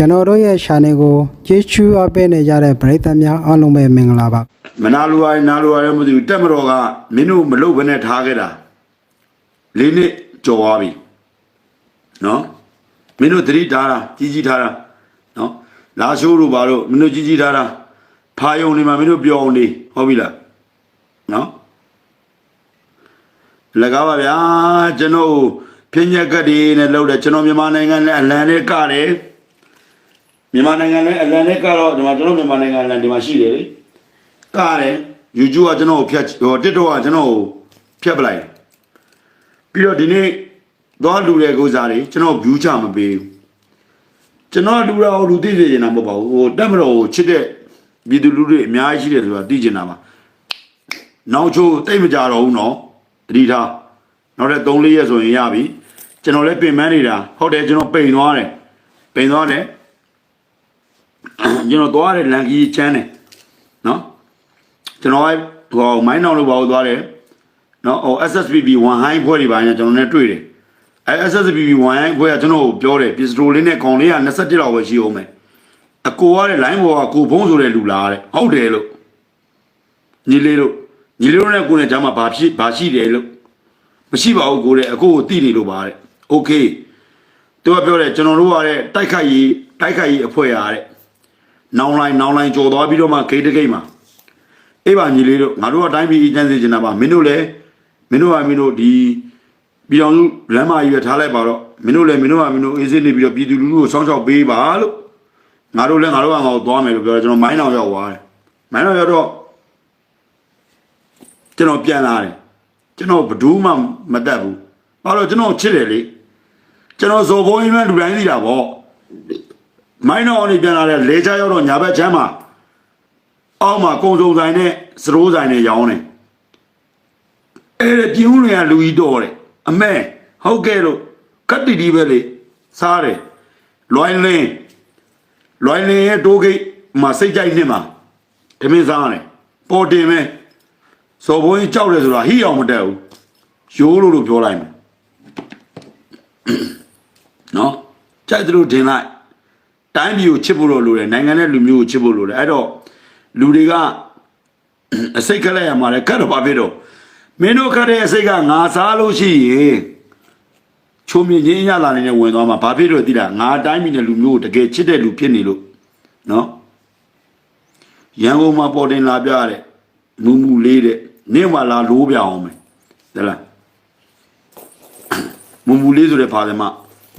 ကျွန်တော်တို့ရဲ့ channel ကိုကြည့်ချူအပ်ပေးနေကြတဲ့ပရိသတ်များအားလုံးပဲမင်္ဂလာပါမနာလိုရနာလိုရမသိဘူးတက်မတော်ကမင်းတို့မလုပ်ဘဲနဲ့ထားခဲ့တာလေးနှစ်ကြော်သွားပြီနော်မင်းတို့သတိထားတာကြီးကြီးထားတာနော်လာရှိုးတို့ဘာလို့မင်းတို့ကြီးကြီးထားတာဖာယုံနေမှာမင်းတို့ပြောအောင်နေဟုတ်ပြီလားနော်လကားပါဗျာကျွန်တော်ပြင်းညက်ကတည်းနဲ့လောက်တယ်ကျွန်တော်မြန်မာနိုင်ငံနဲ့အလံနဲ့ကတယ် မြန်မာနိုင်ငံနဲ့အလံနဲ့ကတော့ဒီမှာကျွန်တော်မြန်မာနိုင်ငံအလံဒီမှာရှိတယ်လေကားတယ် YouTube ကကျွန်တော်ကိုဖြတ်ဟို TikTok ကကျွန်တော်ကိုဖြတ်ပလိုက်တယ်ပြီးတော့ဒီနေ့သွားလူတဲ့ကုစားတွေကျွန်တော် view ချမပေးဘူးကျွန်တော်လူတော့လူသိစေချင်တာမဟုတ်ပါဘူးဟိုတက်မတော်ကိုချစ်တဲ့ပြည်သူလူတွေအများကြီးရှိတယ်ဆိုတာသိချင်တာပါနောက်ချိုးတိတ်မကြတော့ဘူးနော်တတိထားနောက်တဲ့3-4ရက်ဆိုရင်ရပြီကျွန်တော်လည်းပင်ပန်းနေတာဟုတ်တယ်ကျွန်တော်ပိန်သွားတယ်ပိန်သွားတယ် ကျွန်တော်သွားတယ်လန်ကီချမ်းတယ်နော်ကျွန်တော်ကဟိုမိုင်းနောင်လို့ပါလို့သွားတယ်နော်ဟို SSBB 1 high ဖွဲ့တွေပါညာကျွန်တော်နဲ့တွေ့တယ်အဲ SSBB 1 high ဖွဲ့ကကျွန်တော်ကိုပြောတယ်ပစ္စတိုလေးနဲ့ခေါင်းလေးက27လောက်ပဲရှိအောင်မယ်အကိုကတဲ့ line ဘောကကိုဖုံးဆိုတဲ့လူလားတဲ့ဟုတ်တယ်လို့ညီလေးလို့ညီလေးတို့နဲ့ကိုနဲ့ကြားမှာဘာဖြစ်ဘာရှိတယ်လို့မရှိပါဘူးကိုတဲ့အကိုကိုတိနေလို့ပါတဲ့ okay သူကပြောတယ်ကျွန်တော်တို့ကတဲ့တိုက်ခိုက်ရေးတိုက်ခိုက်ရေးအဖွဲ့ရတဲ့ နောင်လိုင်းနောင်လိုင်းကြော်သွားပြီးတော့မှဂိတ်တဂိတ်မှာအေးပါညီလေးတို့ငါတို့ကတိုင်းပြည်အကျန်းစေချင်တာပါမင်းတို့လည်းမင်းတို့ကမင်းတို့ဒီပြည်တော်စုလမ်းမကြီးပဲထားလိုက်ပါတော့မင်းတို့လည်းမင်းတို့ကမင်းတို့အေးစစ်နေပြီးတော့ပြည်သူလူထုကိုစောင့်ရှောက်ပေးပါလို့ငါတို့လည်းငါတို့ကငါတို့သွားမယ်လို့ပြောတယ်ကျွန်တော်မိုင်းအောင်ရောက်သွားတယ်မိုင်းအောင်ရောက်တော့ကျွန်တော်ပြန်လာတယ်ကျွန်တော်ဘယ်သူမှမတတ်ဘူးဘာလို့ကျွန်တော်ချစ်တယ်လေကျွန်တော်ဇော်ဘုံကြီးမှလူတိုင်းသိတာပေါ့ မိုင်းအောင်နေပြန်လာတယ်လေချရောက်တော့ညာဘက်ချမ်းမှာအောက်မှာကုံစုံဆိုင်နဲ့စရိုးဆိုင်နဲ့ရောင်းတယ်အဲ့ဒါပြင်းဦးတွေကလူကြီးတော့တယ်အမဲဟုတ်ကဲ့လို့ကတ်တီတီပဲလေစားတယ်လွိုင်းလင်းလွိုင်းလင်းရဲ့တိုးဂိတ်မှာစိတ်ကြိုက်နေမှာဓမင်းစားတယ်ပေါ်တင်မဲစော်ဘုန်းကြီးကြောက်တယ်ဆိုတာဟိအောင်မတက်ဘူးရိုးလို့လို့ပြောလိုက်မယ်နော်ကြိုက်တယ်လို့ထင်လိုက် တိုင်းပြည်ကိုချစ်ဖို့လို့လိုတယ်နိုင်ငံနဲ့လူမျိုးကိုချစ်ဖို့လိုတယ်အဲ့တော့လူတွေကအစိတ်ခက်လိုက်ရမှာလေခက်တော့ဘာဖြစ်တော့မင်းတို့ခက်တဲ့အစိတ်ကငါစားလို့ရှိရင်ချုံမြင့်ချင်းရလာနေတဲ့ဝင်သွားမှာဘာဖြစ်လို့သိလားငါတိုင်းပြည်နဲ့လူမျိုးကိုတကယ်ချစ်တဲ့လူဖြစ်နေလို့နော်ရန်ကုန်မှာပေါ်တင်လာပြတဲ့မူမူလေးတဲ့နေမှာလာလိုးပြအောင်မယ်တဲ့လားမူမူလေးဆိုတဲ့ဖာတယ်မ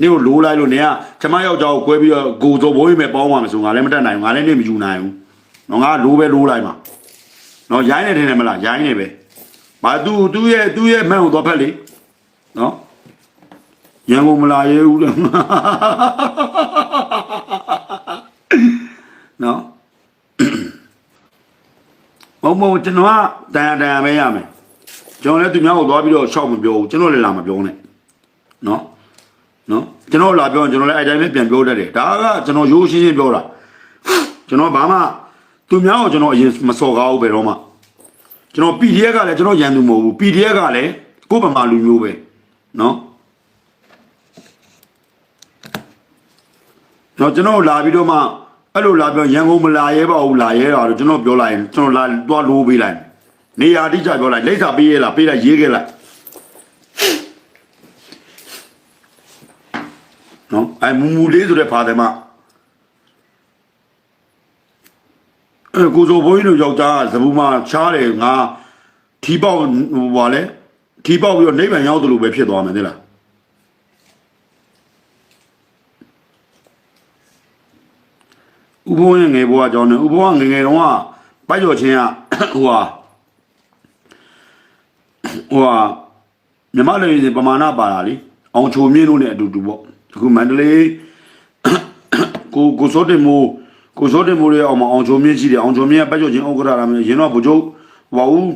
နေကိုလိုးလိုက်လို့နေကကျမယောက်ျားကိုကွဲပြီးတော့ကိုစော်ဘိုးကြီးမဲ့ပေါင်းပါမယ်ဆိုငါလည်းမတက်နိုင်ဘူးငါလည်းနေမယူနိုင်ဘူးနော်ငါလိုးပဲလိုးလိုက်မှာနော်ရိုင်းနေတယ်နဲ့မလားရိုင်းနေပဲဘာသူသူ့ရဲ့သူ့ရဲ့မန်းကိုတော့ဖက်လေနော်ရန်ကုန်မလာရဲဘူးတဲ့နော်မဟုတ်မဟုတ်ကျွန်တော်ကတန်တန်ပဲရမယ်ကျွန်တော်လည်းသူများကိုသွားပြီးတော့ရှောက်မပြောဘူးကျွန်တော်လည်းလာမပြောနဲ့နော် နော်ကျွန်တော်လာပြောရင်ကျွန်တော်လည်းအဲ့တိုင်းပဲပြန်ပြောတတ်တယ်ဒါကကျွန်တော်ရိုးရှင်းရှင်းပြောတာကျွန်တော်ဘာမှသူများကိုကျွန်တော်အရင်မစော်ကားဘူးပဲတော့မှကျွန်တော် PDF ကလည်းကျွန်တော်ရန်သူမဟုတ်ဘူး PDF ကလည်းကိုယ့်ဗမာလူမျိုးပဲနော်တော့ကျွန်တော်လာပြီးတော့မှအဲ့လိုလာပြောရန်ကုန်မလာရဲပါဘူးလာရဲတာတော့ကျွန်တော်ပြောလိုက်ရင်ကျွန်တော်လာသွားလို့ပေးလိုက်နေရာတိကျပြောလိုက်လိမ့်စာပေးရလားပေးလိုက်ရေးခဲ့လိုက် နော်အဲမူမူလေးဆိုတဲ့ဖာတယ်မအဲကိုစိုးဘိုးကြီးတို့ယောက်ျားကဇဘူးမချားတယ်ငါထီပေါက်ဟိုပါလဲထီပေါက်ပြီးတော့နိဗ္ဗာန်ရောက်တယ်လို့ပဲဖြစ်သွားမယ်သိလားဥဘုံရဲ့ငယ်ဘွားကြောင်းနဲ့ဥဘုံကငယ်ငယ်တုန်းကပိုက်ကျော်ချင်းကဟိုဟာဟိုဟာမြမလေးစီပမာဏပါတာလीအောင်ချိုမြင့်လို့ ਨੇ အတူတူပေါ့အ ခုမန္တလေးကိုကိုစောတင်မိုးကိုစောတင်မိုးရဲ့အောင်မအောင်ချိုမြင့်ရှိတယ်အောင်ချိုမြင့်ကပိုက်ကျော်ချင်းဥက္ကရာလာမယ်ရင်တော့ဘုချုပ်ဟောဦး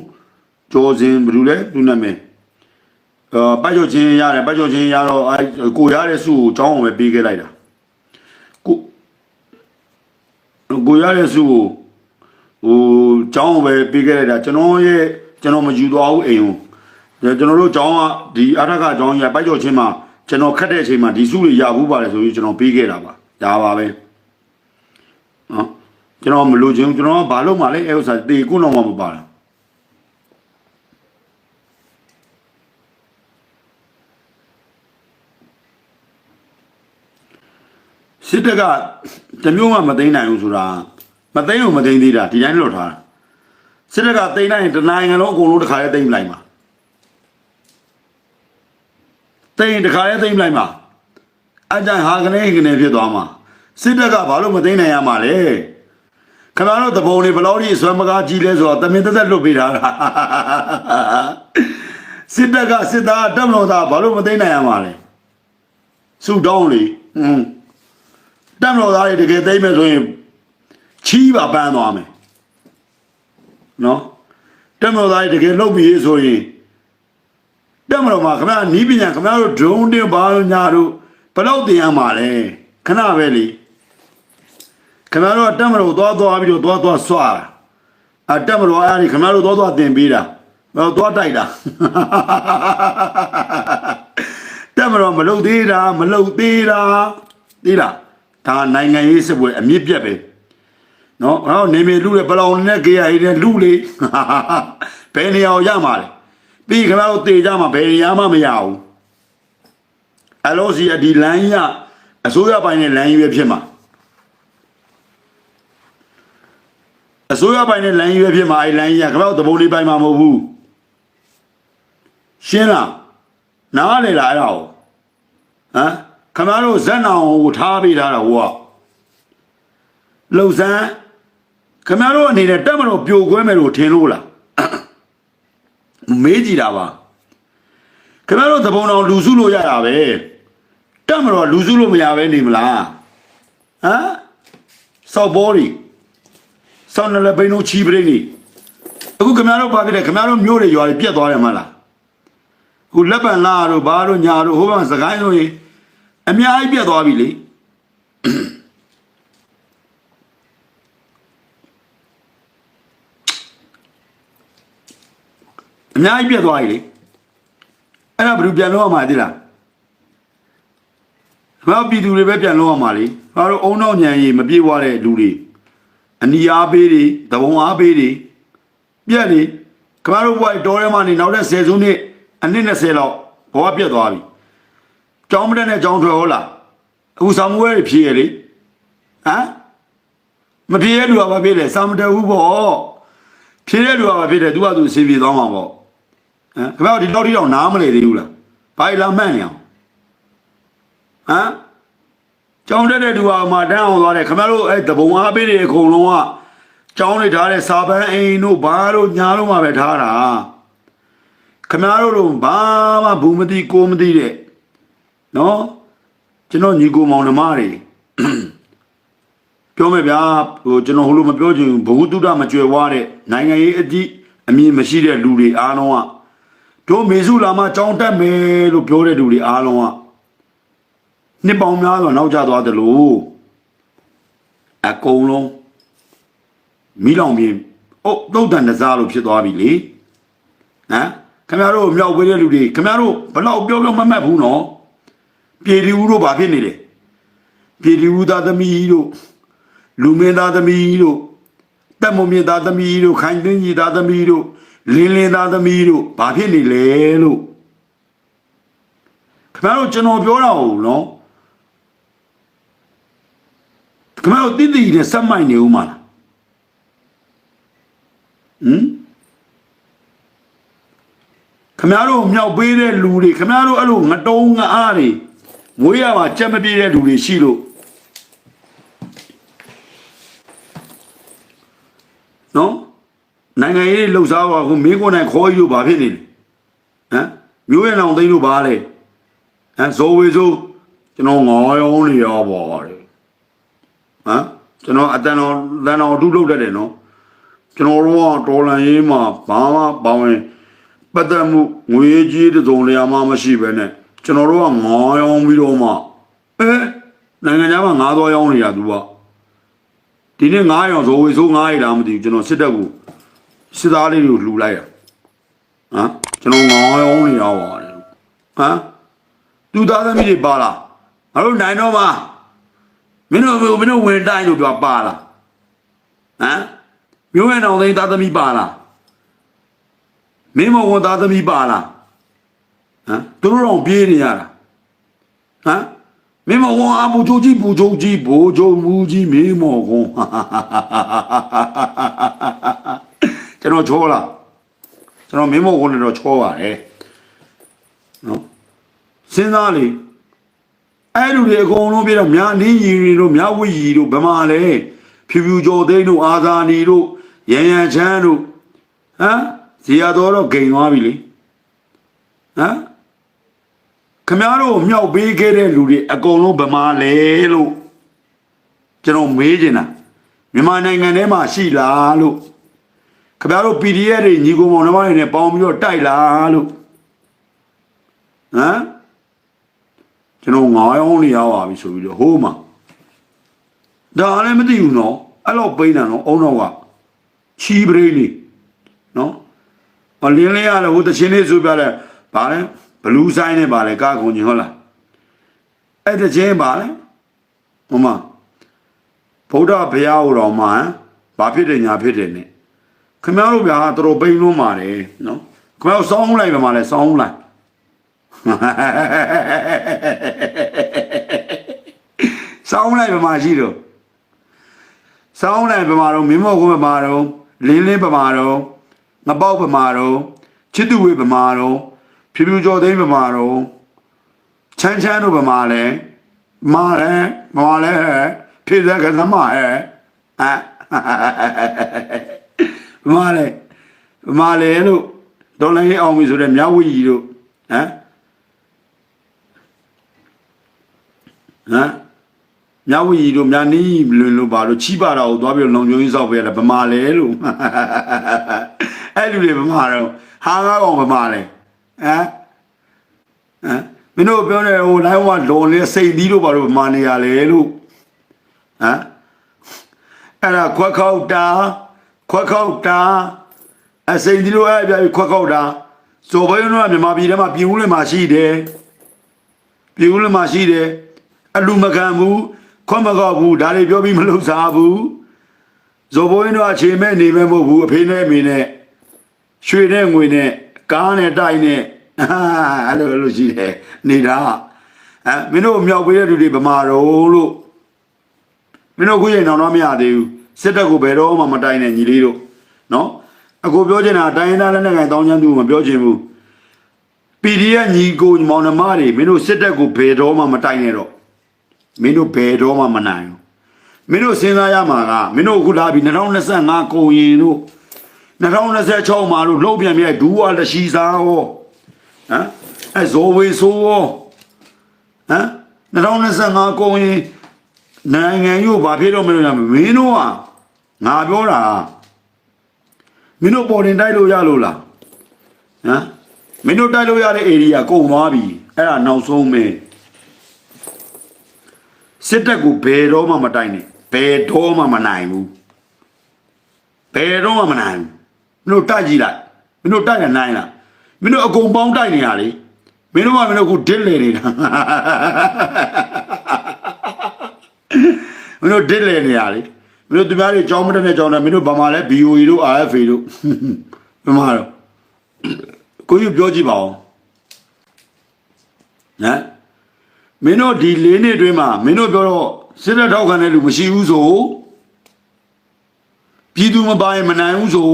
ကျော်စင်ဘယ်လိုလဲသူနာမည်အာပိုက်ကျော်ချင်းရတယ်ပိုက်ကျော်ချင်းရတော့အဲကိုရတဲ့စုကိုចောင်းအောင်ပဲပေးခဲ့လိုက်တာကိုကိုရတဲ့စုကိုဟိုចောင်းအောင်ပဲပေးခဲ့လိုက်တာကျွန်တော်ရဲ့ကျွန်တော်မယူသွားဘူးအိမ်ကိုကျွန်တော်တို့ចောင်းကဒီအထက်ကចောင်းကြီးပိုက်ကျော်ချင်းမှာ ကျွန်တော်ခတ်တဲ့အချိန်မှာဒီစုတွေရဘူးပါတယ်ဆိုပြီးကျွန်တော်ပေးခဲ့တာပါဒါပါပဲနော်ကျွန်တော်မလို့ချင်းကျွန်တော်ကဘာလို့မှလဲအဲဥစ္စာတေကုန်းတော့မှမပါလားစစ်တပ်ကတမျိုးမှမသိမ်းနိုင်ဘူးဆိုတာမသိမ်းလို့မသိမ်းသေးတာဒီတိုင်းလွတ်ထားတာစစ်တပ်ကသိမ်းနိုင်ရင်တနိုင်ငံလုံးအကုန်လုံးတစ်ခါလေးသိမ်းလိုက်မှာ သိမ်းရင်တစ်ခါလေးသိမ်းလိုက်မှာအကြံဟာကနေကနေဖြစ်သွားမှာစစ်တပ်ကဘာလို့မသိမ်းနိုင်ရမှာလဲခင်ဗျားတို့တပုံတွေဘယ်လောက်ကြီးအစွမ်းမကားကြီးလဲဆိုတော့တမင်သက်သက်လွတ်ပေးတာလားစစ်တပ်ကစစ်သားတပ်မတော်သားဘာလို့မသိမ်းနိုင်ရမှာလဲစုတောင်းလေဟွန်းတက်မလို့သားတွေတကယ်သိမ့်မယ်ဆိုရင်ချီးပါပန်းသွားမယ်နော်တက်မလို့သားတွေတကယ်လုပ်ပြီးဆိုရင် တက်မလို့မှာခင်ဗျာနီးပညာခင်ဗျားတို့ drone တင်ပါလို့ညာတို့ဘယ်တော့တင်ရမှာလဲခဏပဲလေခင်ဗျားတို့ကတက်မလို့သွားသွားပြီးတော့သွားသွားဆွာတာအတက်မလို့အားဒီခင်ဗျားတို့သွားသွားတင်ပေးတာဘယ်တော့သွားတိုက်တာတက်မလို့မလုပ်သေးတာမလုပ်သေးတာသိလားဒါနိုင်ငံရေးစစ်ပွဲအမြင့်ပြတ်ပဲနော်ဟောနေမေလူတွေဘလောင်နဲ့ကေယာရေးနဲ့လူလေဘယ်နေရာကိုရမှာလဲ ပြီးခါတော့တေကြမှာဘယ်နေရာမှမရဘူးအလို့စီအဒီလမ်းရအစိုးရပိုင်းနဲ့လမ်းကြီးပဲဖြစ်မှာအစိုးရပိုင်းနဲ့လမ်းကြီးပဲဖြစ်မှာအဲလမ်းကြီးကခါတော့တဘုံလေးပိုင်းမှာမဟုတ်ဘူးရှင်းလားနားလေလားအဲ့ဒါကိုဟမ်ခမတို့ဇက်နောင်ကိုထားပေးထားတာဟိုကလှုပ်ဆန်းခမတို့အနေနဲ့တက်မလို့ပြိုကွဲမယ်လို့ထင်လို့လား မေးကြည့်တာပါခမတို့သဘုံတော်လူစုလို့ရတာပဲတက်မလို့လူစုလို့မရပဲနေမလားဟမ်စောက်ဘောရီစောင်းလည်းဘိန်းတို့ချီပရိနေအခုခမတို့ဘာဖြစ်လဲခမတို့မျိုးတွေရွာတွေပြက်သွားတယ်မလားခုလက်ပံလာတို့ဘာတို့ညာတို့ဟိုဘက်စကိုင်းတို့ရင်အများကြီးပြတ်သွားပြီလေ အများကြီးပြတ်သွားပြီလေအဲ့ဒါဘယ်လိုပြန်လို့ရမှာသိလားငါပြည်သူတွေပဲပြန်လို့ရမှာလေငါတို့အုံနောက်ညံရီမပြေးွားတဲ့လူတွေအနီအားပေးတွေတဘုံအားပေးတွေပြက်လေခမတို့ဘွားတော်ထဲမှာနေနောက်တဲ့10စုနှစ်အနည်း20လောက်ဘဝပြတ်သွားပြီကြောင်းမတက်နဲ့ကြောင်းထွက်ဟုတ်လားအခုဆောင်းမွေးတွေဖြေရလေဟမ်မဖြေရလူကဘာဖြစ်လဲစာမတက်ဘူးပေါ့ဖြေရလူကဘာဖြစ်လဲ तू ကသူအစီပြေသွားမှာပေါ့ ဟမ်ခမတို့ဒီလောက်ထိတော့နားမလဲသေးဘူးလားဘာလာမှန်းနေအောင်ဟမ်ကြောင်းတက်တဲ့သူကမှတန်းအောင်သွားတယ်ခမတို့အဲ့တဘုံအားပေးတွေအကုန်လုံးကကြောင်းတွေထားတဲ့စာပန်းအိမ်တို့ဘာတို့ညာတို့မှပဲထားတာခမတို့တို့ဘာမှဘူးမသိကိုမသိတဲ့နော်ကျွန်တော်ညီကိုမောင်နှမတွေပြောမယ်ဗျာဟိုကျွန်တော်ဟိုလိုမပြောချင်ဘူးဘဝတုဒ္ဒမကြွယ်ဝတဲ့နိုင်ငံရေးအကြည့်အမြင်မရှိတဲ့လူတွေအားလုံးက တို့မေစုလာမကြောင်းတက်မယ်လို့ပြောတဲ့လူတွေအားလုံးကနှစ်ပေါင်းများစွာနောက်ကျသွားတယ်လို့အကုန်လုံးမိလောင်ပြင်းအုတ်တုတ်တန်တစားလို့ဖြစ်သွားပြီလေဟမ်ခင်ဗျားတို့မြောက်ပေးတဲ့လူတွေခင်ဗျားတို့ဘလောက်ပြောပြောမမှတ်ဘူးနော်ပြည်သူတို့ဘာဖြစ်နေလဲပြည်သူသားသမီးတို့လူမင်းသားသမီးတို့တက်မုံမြင့်သားသမီးတို့ခိုင်သွင်းကြီးသားသမီးတို့ လင်းလင်းသားသမီးတို့ဘာဖြစ်နေလဲလို့ခင်ဗျားတို့ကျွန်တော်ပြောတာဟုတ်နော်ခင်ဗျားတို့တိတိနဲ့စက်မိုက်နေဦးမလားဟမ်ခင်ဗျားတို့မြောက်ပေးတဲ့လူတွေခင်ဗျားတို့အဲ့လိုငတုံးငအားတွေမွေးရမှာကြက်မပြေတဲ့လူတွေရှိလို့နော် နိုင်ငံရေးလှုပ်ရှားပါခုမင်းကိုယ်နိုင်ခေါ်ယူဘာဖြစ်နေလဲဟမ်မျိုးရအောင်သိလို့ပါလေဟမ်ဇိုဝေဆိုကျွန်တော်ငေါရောင်းနေရောပါတယ်ဟမ်ကျွန်တော်အတန်တော်တန်တော်အတူလုပ်တတ်တယ်နော်ကျွန်တော်တို့ကတော်လန်ရေးမှာဘာမှပေါဝင်ပတ်သက်မှုငွေကြီးတစ်စုံလျာမှမရှိပဲနဲ့ကျွန်တော်တို့ကငေါရောင်းပြီးတော့မှအဲနိုင်ငံခြားမှာငါးတော်ရောင်းနေတာသူကဒီနေ့9ရောင်ဇိုဝေဆိုး9ရလားမသိဘူးကျွန်တော်စစ်တပ်ကို စစ်သားလေးတွေကိုလှူလိုက်တာဟမ်ကျွန်တော်9ရောင်နေရပါတယ်ဟမ်သူသားသမီးတွေပါလားငါတို့နိုင်တော့မှာမင်းတို့မင်းတို့ဝင်တိုင်းလို့ပြောပါလားဟဟမ်မျိုးရအောင်သိန်းသားသမီးပါလားမင်းမောင်ကသားသမီးပါလားဟမ်သူတို့တော့ပြေးနေရတာဟမ်မင်းမောင်ကအဘူချိုကြီးဘူချိုကြီးဘူချိုမူကြီးမင်းမောင်က ကျွန်တော်ချောလားကျွန်တော်မင်းမောင်ကလည်းတော့ချောပါတယ်နော်စဉ်းစားလေအဲ့လူတွေအကုန်လုံးပြတော့မြာနင်းရီတို့မြာဝိရီတို့ဗမာလေဖြူဖြူကျော်သိန်းတို့အာသာနီတို့ရန်ရန်ချမ်းတို့ဟမ်ဇီယာတော်တော့ဂိမ်သွားပြီလေဟမ်ခမားတို့မြောက်ပေးခဲ့တဲ့လူတွေအကုန်လုံးဗမာလေလို့ကျွန်တော်မေးချင်တာမြန်မာနိုင်ငံထဲမှာရှိလားလို့ ခမားတို့ PDF တွေညီကောင်မောင်နှမတွေနဲ့ပေါင်းပြီးတော့တိုက်လားလို့ဟမ်ကျွန်တော်ငေါရောင်းနေရပါပြီဆိုပြီးတော့ဟိုးမှာဒါလည်းမသိဘူးနော်အဲ့လောက်ပိန်းတာနော်အုံတော့ကချီးပရိနေနော်အလင်းလေးရတယ်ဟိုတချင်းလေးဆိုပြတယ်ဗာလဲဘလူးဆိုင်နဲ့ဗာလဲကာကုန်ကြီးဟုတ်လားအဲ့တချင်းဗာလဲဟိုမှာဗုဒ္ဓဘုရားဟောတော်မှာဘာဖြစ်တယ်ညာဖြစ်တယ် ਨੇ ခင်ဗျားတို့ဗျာတော်တော်ပိန်းလုံးပါတယ်နော်ခင်ဗျားတို့စောင်းလိုက်ပါမလဲစောင်းလိုက်စောင်းလိုက်ပမာရှိတော့စောင်းလိုက်ပမာတော့မင်းမောကုန်းပမာတော့လင်းလင်းပမာတော့ငပေါက်ပမာတော့ချစ်သူဝေပမာတော့ဖြူဖြူကျော်သိန်းပမာတော့ချမ်းချမ်းတို့ပမာလဲမာလဲမာလဲဖြစ်တဲ့ကသမဟဲ့အာ မာလဲမာလဲလို့ဒေါ်လာရေးအောင်ပြီဆိုတဲ့မြဝီကြီးတို့ဟမ်ဟမ်မြဝီတို့မြနီးလွင်လို့ပါလို့ချီးပါတာကိုသွားပြီးတော့လုံကျုံကြီးစောက်ပေးရတယ်ဗမာလဲလို့အဲ့လူတွေဗမာတော့ဟာငါကောင်ဗမာလဲဟမ်ဟမ်မင်းတို့ပြောတယ်ဟိုလိုင်းဝလွန်လေးစိတ်သီးတို့ပါတော့ဗမာနေရလေလို့ဟမ်အဲ့ဒါခွက်ခောက်တာ ခွက်ခောက်တာအစိတ်သီးတို့အဲ့ပြပြီးခွက်ခောက်တာစိုးဘိုးတို့ကမြန်မာပြည်ထဲမှာပြည်ဦးလင်မှာရှိတယ်ပြည်ဦးလင်မှာရှိတယ်အလူမခံဘူးခွတ်မကောက်ဘူးဒါတွေပြောပြီးမလုပ်စားဘူးဇော်ဘိုးရင်တော့အခြေမဲ့နေမဲ့မဟုတ်ဘူးအဖေနဲ့အမေနဲ့ရွှေနဲ့ငွေနဲ့ကားနဲ့တိုက်နဲ့အာအဲ့လိုအဲ့လိုရှိတယ်နေတာအဲမင်းတို့မြောက်ပေးတဲ့လူတွေဗမာတော့လို့မင်းတို့ခုချိန်တော့တော့မရသေးဘူး စစ်တပ်ကိုဘယ်တော့မှမတိုက်နဲ့ညီလေးတို့နော်အကိုပြောချင်တာတိုင်းရင်းသားလက်နက်ကိုင်တောင်းချမ်းသူမပြောချင်ဘူး PDF ညီကိုမောင်နှမတွေမင်းတို့စစ်တပ်ကိုဘယ်တော့မှမတိုက်နဲ့တော့မင်းတို့ဘယ်တော့မှမနိုင်ဘူးမင်းတို့စဉ်းစားရမှာကမင်းတို့အခုလာပြီ2025ကုန်ရင်တို့2026မှာတို့လုံးပြန်ပြဒူးဝလက်ရှိစားဟောဟမ်အဲဇော်ဝေဆိုးဟောဟမ်2025ကုန်ရင် နိုင်ငံယူဘာဖြစ်တော့မလို့ရမလဲမင်းတို့ကငါပြောတာမင်းတို့ပေါ်တင်တိုက်လို့ရလို့လားဟမ်မင်းတို့တိုက်လို့ရတဲ့ area ကုန်သွားပြီအဲ့ဒါနောက်ဆုံးပဲစစ်တပ်ကိုဘယ်တော့မှမတိုင်နဲ့ဘယ်တော့မှမနိုင်ဘူးဘယ်တော့မှမနိုင်ဘူးမင်းတို့တိုက်ကြည့်လိုက်မင်းတို့တိုက်ရနိုင်လားမင်းတို့အကုန်ပေါင်းတိုက်နေရလေမင်းတို့ကမင်းတို့အခုဒစ်လေနေတာ မင်းတို့ဒစ်လေနေရလေမင်းတို့သူများတွေကြောင်းမတက်နဲ့ကြောင်းတယ်မင်းတို့ဘာမှလဲ BOE တို့ RFA တို့ဘယ်မှာတော့ကိုကြီးပြောကြည့်ပါဦးဟမ်မင်းတို့ဒီလေးနှစ်အတွင်းမှာမင်းတို့ပြောတော့စစ်တပ်ထောက်ခံတဲ့လူမရှိဘူးဆိုပြည်သူမပါရင်မနိုင်ဘူးဆို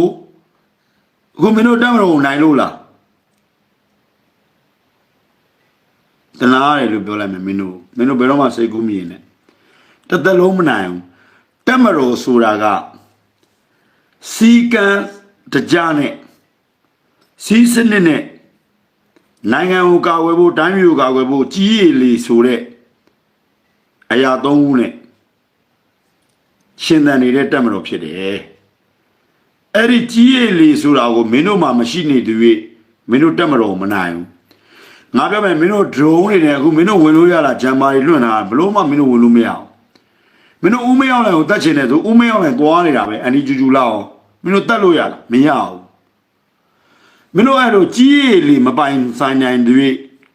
အခုမင်းတို့တက်မလို့နိုင်လို့လားတနာရတယ်လို့ပြောလိုက်မယ်မင်းတို့မင်းတို့ဘယ်တော့မှစိတ်ကူးမြင်နဲ့ တစ်သက်လုံးမနိုင်ဘူးတက်မလို့ဆိုတာကစီကံတကြနဲ့စီးစနစ်နဲ့နိုင်ငံကိုကာကွယ်ဖို့တိုင်းပြည်ကိုကာကွယ်ဖို့ကြီးရည်လီဆိုတဲ့အရာသုံးခုနဲ့ရှင်သန်နေတဲ့တက်မတော်ဖြစ်တယ်။အဲ့ဒီကြီးရည်လီဆိုတာကိုမင်းတို့မှမရှိနေတူ၍မင်းတို့တက်မတော်မနိုင်ဘူး။ငါပြောမယ်မင်းတို့ drone တွေနဲ့အခုမင်းတို့ဝင်လို့ရလားဂျမ်မာတွေလွှင့်တာဘလို့မှမင်းတို့ဝင်လို့မရအောင်။ မင်းတို့ဦးမရောက်လိုက်ကိုတတ်ချင်တယ်ဆိုဦးမရောက်လိုက်သွားနေတာပဲအန်ဒီဂျူဂျူလာအောင်မင်းတို့တတ်လို့ရလားမရဘူး။မင်းတို့အဲ့လိုကြီးရည်လီမပိုင်ဆိုင်နိုင်တွေ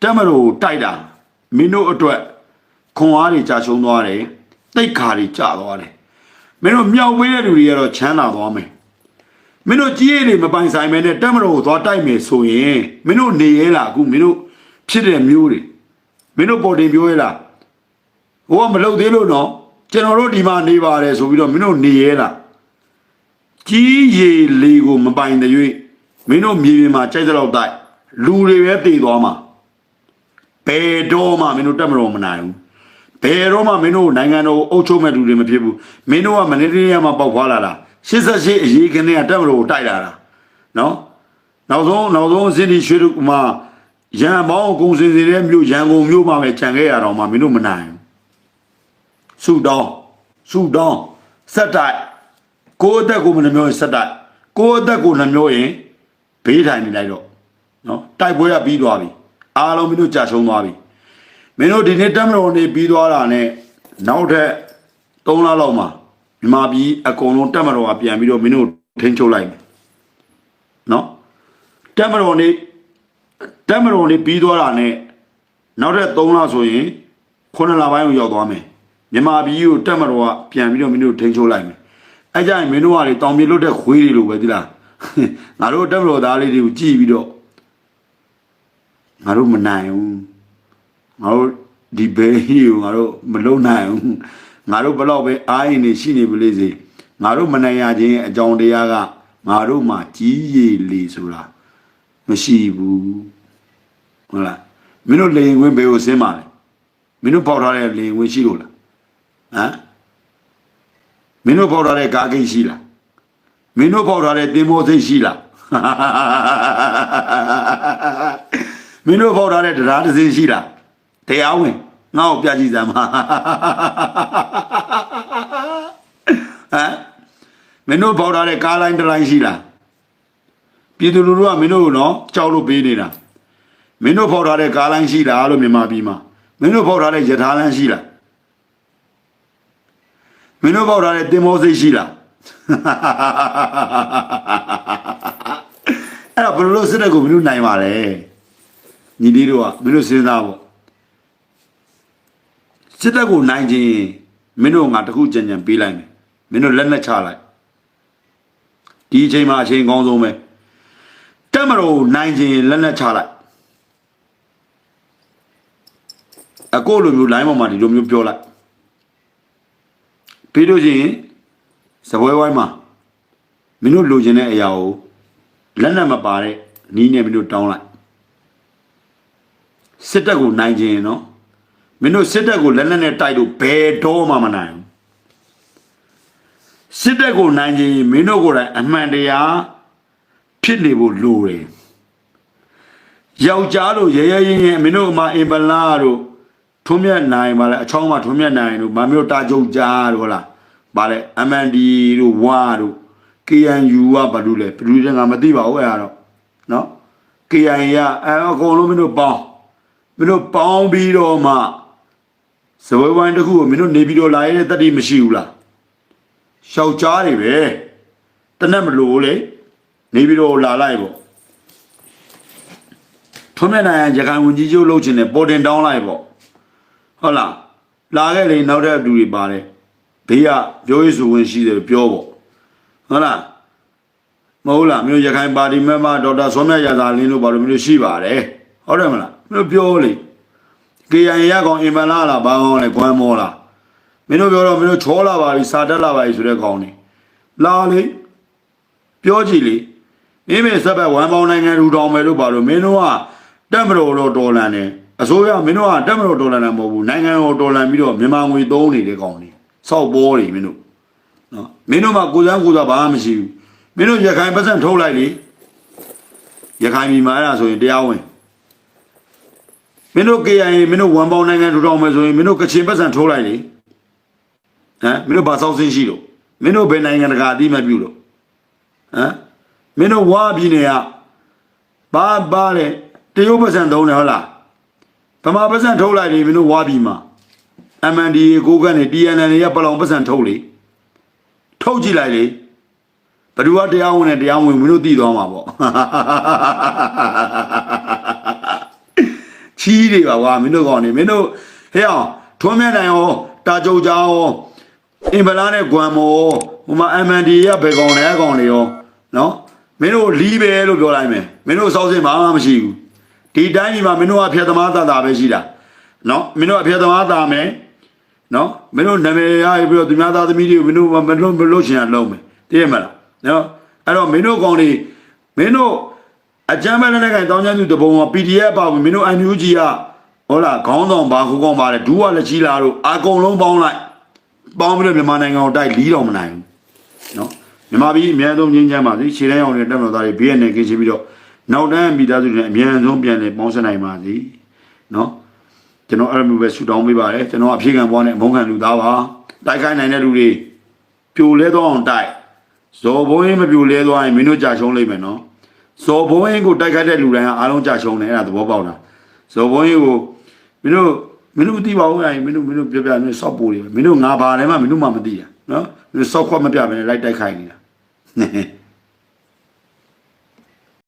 တက်မလို့တိုက်တာမင်းတို့အတွက်ခွန်အားတွေကြာရှုံးသွားတယ်တိတ်ခါတွေကြာသွားတယ်မင်းတို့မြောက်ပေးတဲ့လူတွေကတော့ချမ်းသာသွားမယ်မင်းတို့ကြီးရည်တွေမပိုင်ဆိုင်မဲနဲ့တက်မတော်ကိုသွားတိုက်မယ်ဆိုရင်မင်းတို့နေရဲလားအခုမင်းတို့ဖြစ်တဲ့မျိုးတွေမင်းတို့ပေါ်တင်ပြောရဲလားဟိုကမလုပ်သေးလို့နော် ကျွန်တော်တို့ဒီမှာနေပါတယ်ဆိုပြီးတော့မင်းတို့နေရဲလားကြီးရည်လေးကိုမပိုင်တဲ့၍မင်းတို့မြေပြင်မှာကြိုက်တဲ့လောက်တိုက်လူတွေပဲတည်သွားမှာဘယ်တော့မှမင်းတို့တက်မတော်မနိုင်ဘူးဘယ်တော့မှမင်းတို့နိုင်ငံတော်ကိုအုပ်ချုပ်မဲ့လူတွေမဖြစ်ဘူးမင်းတို့ကမနေ့တည်းကမှပေါက်ဖွာလာတာ88အရေးခင်းကတက်မလို့ကိုတိုက်လာတာနော်နောက်ဆုံးနောက်ဆုံးစင်ဒီရွှေတို့မှာရန်ပေါင်းအကုန်စင်စီတဲ့မြို့ရန်ကုန်မြို့မှာပဲခြံခဲ့ရတော့မှမင်းတို့မနိုင်ဘူး ဆူတောင်းဆူတောင်းဆက်တိုက်ကိုယ်အသက်ကိုမနှမျိုးရင်ဆက်တိုက်ကိုယ်အသက်ကိုနှမျိုးရင်ဘေးထိုင်နေလိုက်တော့နော်တိုက်ပွဲကပြီးသွားပြီအားလုံးမင်းတို့ကြာရှုံးသွားပြီမင်းတို့ဒီနေ့တက်မတော်နေပြီးသွားတာနဲ့နောက်ထပ်3လလောက်မှာမြန်မာပြည်အကုန်လုံးတက်မတော်ကပြန်ပြီးတော့မင်းတို့ထိန်းချုပ်လိုက်မယ်နော်တက်မတော်နေတက်မတော်နေပြီးသွားတာနဲ့နောက်ထပ်3လဆိုရင်9လပိုင်းကိုရောက်သွားမယ် မြန်မာပြည်ကိုတက်မတော်ကပြန်ပြီးတော့မင်းတို့ထိန်းချုပ်လိုက်မယ်အဲကြရင်မင်းတို့ကလေတောင်ပြေလွတ်တဲ့ခွေးတွေလိုပဲဒီလားငါတို့တက်မတော်သားလေးတွေကိုကြည်ပြီးတော့ငါတို့မနိုင်ဘူးငါတို့ဒီဘဲကြီးကိုငါတို့မလုံနိုင်ဘူးငါတို့ဘလောက်ပဲအားရင်နေရှိနေပါလေစေငါတို့မနိုင်ရခြင်းအကြောင်းတရားကငါတို့မှာကြီးရည်လေဆိုတာမရှိဘူးဟုတ်လားမင်းတို့လေရင်ခွင်းဘယ်ကိုဆင်းပါလဲမင်းတို့ပေါက်ထားတဲ့လေရင်ခွင်းရှိလို့လား ဟမ်မင်းတို့ပေါက်ထားတဲ့ကားကိတ်ရှိလားမင်းတို့ပေါက်ထားတဲ့တင်မောသိတ်ရှိလားမင်းတို့ပေါက်ထားတဲ့တရားတစ်စင်းရှိလားတရားဝင်ငါ့ကိုပြကြည့်စမ်းပါဟမ်မင်းတို့ပေါက်ထားတဲ့ကားလိုင်းတစ်လိုင်းရှိလားပြည်သူလူထုကမင်းတို့ကိုနော်ကြောက်လို့ပေးနေတာမင်းတို့ပေါက်ထားတဲ့ကားလိုင်းရှိလားလို့မြန်မာပြည်မှာမင်းတို့ပေါက်ထားတဲ့ယထာလမ်းရှိလား မင်းတို့ပေါက်ထားတဲ့တင်မောစိတ်ရှိလားအဲ့တော့ဘယ်လိုလုပ်စစ်တဲ့ကိုမင်းတို့နိုင်ပါလဲညီလေးတို့ကမင်းတို့စဉ်းစားဖို့စစ်တပ်ကိုနိုင်ခြင်းမင်းတို့ငါတခုကြံကြံပေးလိုက်မယ်မင်းတို့လက်နဲ့ချလိုက်ဒီအချိန်မှာအချိန်ကောင်းဆုံးပဲတက်မတော်ကိုနိုင်ခြင်းလက်နဲ့ချလိုက်အကိုလိုမျိုး line ပေါ်မှာဒီလိုမျိုးပြောလိုက် ပြီးလို့ချင်းစပွဲဝိုင်းမှာမင်းတို့လိုချင်တဲ့အရာကိုလက်နဲ့မပါတဲ့နီးနဲ့မင်းတို့တောင်းလိုက်စစ်တပ်ကိုနိုင်ခြင်းနော်မင်းတို့စစ်တပ်ကိုလက်လက်နဲ့တိုက်လို့ဘယ်တော့မှမနိုင်ဘူးစစ်တပ်ကိုနိုင်ခြင်းမင်းတို့ကိုယ်တိုင်အမှန်တရားဖြစ်နေဖို့လိုတယ်ယောက်ျားတို့ရဲရဲရင်ရင်မင်းတို့အမအင်ပလာတို့ ထုံးမြတ်နိုင်ပါလေအချောင်းမထုံးမြတ်နိုင်တို့မမျိုးတာကြုံကြားတို့ဟုတ်လားဗာလေ MND တို့ဝါတို့ KNU ကဘာလို့လဲဘယ်လိုလဲငါမသိပါဘူးအဲ့ဒါတော့နော် KNU ကအဲအကုန်လုံးမင်းတို့ပေါင်းမင်းတို့ပေါင်းပြီးတော့မှစပွဲဝိုင်းတစ်ခုကိုမင်းတို့နေပြီးတော့လာရတဲ့တတိမရှိဘူးလားရှောက်ကြားတွေပဲတနက်မလို့လေနေပြီးတော့လာလိုက်ပေါ့ထုံးမြတ်နိုင်ရခိုင်ဝင်ကြီးချုပ်လှုပ်ချင်တယ်ပေါ်တင်တောင်းလိုက်ပေါ့ ဟုတ်လားလာခဲ့လေနောက်တဲ့အတူတွေပါတယ်ဘေးကပြောရေးဆိုဝင်ရှိတယ်ပြောပေါ့ဟုတ်လားမဟုတ်လားမျိုးရခိုင်ပါတီမမဒေါက်တာစောမြတ်ရသာလင်းတို့ဘာလို့မျိုးရှိပါတယ်ဟုတ်တယ်မလားမျိုးပြောလေ KIA ရကောင်အင်မန်လာလားဘာကောင်းလဲကွမ်းမောလားမင်းတို့ပြောတော့မင်းတို့ချောလာပါပြီစာတက်လာပါပြီဆိုတဲ့ကောင်နေလာလေပြောကြည့်လေမင်းမေဆက်ဘက်ဝမ်ပေါင်းနိုင်ငံထူထောင်မယ်လို့ပါလို့မင်းတို့ကတက်မတော်တော့တော်လန်တယ် အစိုးရမင်းတို့ကတက်မတော်တော်လန်တယ်မဟုတ်ဘူးနိုင်ငံတော်တော်လန်ပြီးတော့မြန်မာငွေသုံးနေတဲ့ကောင်နေစောက်ပေါ်နေမင်းတို့နော်မင်းတို့မှကိုစမ်းကိုစားဘာမှမရှိဘူးမင်းတို့ရခိုင်ပတ်စံထုတ်လိုက်လေရခိုင်ပြည်မှာအဲ့ဒါဆိုရင်တရားဝင်မင်းတို့ KIA မင်းတို့ဝန်ပေါင်းနိုင်ငံထူထောင်မယ်ဆိုရင်မင်းတို့ကချင်ပတ်စံထိုးလိုက်လေဟမ်မင်းတို့ဘာစောက်စင်းရှိလို့မင်းတို့ဘယ်နိုင်ငံတကာအတိမတ်ပြုလို့ဟမ်မင်းတို့ဝါပြည်နယ်ကဘာဘာလဲတရုတ်ပတ်စံသုံးတယ်ဟုတ်လား ဗမာပတ်စံထုတ်လိုက်လေမင်းတို့ဝါပြည်မှာ MND ကိုကနေ TNN ရပလောင်ပတ်စံထုတ်လေထုတ်ကြည့်လိုက်လေဘယ်သူကတရားဝင်နဲ့တရားဝင်မင်းတို့သိသွားမှာပေါ့ချီးတွေပါကွာမင်းတို့ကောင်နေမင်းတို့ဟဲ့အောင်ထွန်းမြတ်နိုင်ရောတာကြုံကြောင်ရောအင်ဗလာနဲ့ဂွမ်မောဟိုမှာ MND ရဘယ်ကောင်လဲအကောင်တွေရောနော်မင်းတို့လီးပဲလို့ပြောလိုက်မယ်မင်းတို့စောက်စင်ဘာမှမရှိဘူး ဒီတိုင်းကြီးမှာမင်းတို့ကဖျက်သမားသားသားပဲရှိတာနော်မင်းတို့ကဖျက်သမားသားမယ်နော်မင်းတို့နာမည်ရပြီးတော့သူများသားသမီးတွေကိုမင်းတို့မလွတ်မလွတ်ချင်တာလုပ်မယ်သိရမလားနော်အဲ့တော့မင်းတို့ကောင်တွေမင်းတို့အကြမ်းဖက်နဲ့ကန်တောင်းချမ်းသူတပုံက PDF ပါဘူးမင်းတို့ NUG ကဟုတ်လားခေါင်းဆောင်ဘာခုကောင်ပါတယ်ဒူးကလက်ကြီးလာတို့အကုန်လုံးပေါင်းလိုက်ပေါင်းပြီးတော့မြန်မာနိုင်ငံကိုတိုက်လီးတော်မနိုင်ဘူးနော်မြန်မာပြည်အများဆုံးငြိမ်းချမ်းပါစေခြေတန်းအောင်တွေတက်မတော်သားတွေဘေးရန်နဲ့ကင်းချပြီးတော့ နောက်တန်းမိသားစုတွေနဲ့အမြန်ဆုံးပြန်လည်ပေါင်းစပ်နိုင်ပါစေနော်ကျွန်တော်အဲ့လိုမျိုးပဲဆူတောင်းပေးပါတယ်ကျွန်တော်အဖြေခံဘွားနဲ့အမုန်းခံလူသားပါတိုက်ခိုက်နိုင်တဲ့လူတွေပြိုလဲသွားအောင်တိုက်ဇော်ဘုံရင်မပြိုလဲသွားရင်မင်းတို့ကြာရှုံးလိမ့်မယ်နော်ဇော်ဘုံရင်ကိုတိုက်ခိုက်တဲ့လူတိုင်းအားလုံးကြာရှုံးတယ်အဲ့ဒါသဘောပေါက်လားဇော်ဘုံရင်ကိုမင်းတို့မင်းတို့မသိပါဘူးအဲ့မင်းတို့မင်းတို့ပြပြမင်းစောက်ပိုးတွေမင်းတို့ငါဘာတယ်မှမင်းတို့မှမသိရနော်မင်းတို့စောက်ခွက်မပြဘဲနဲ့လိုက်တိုက်ခိုက်နေတာ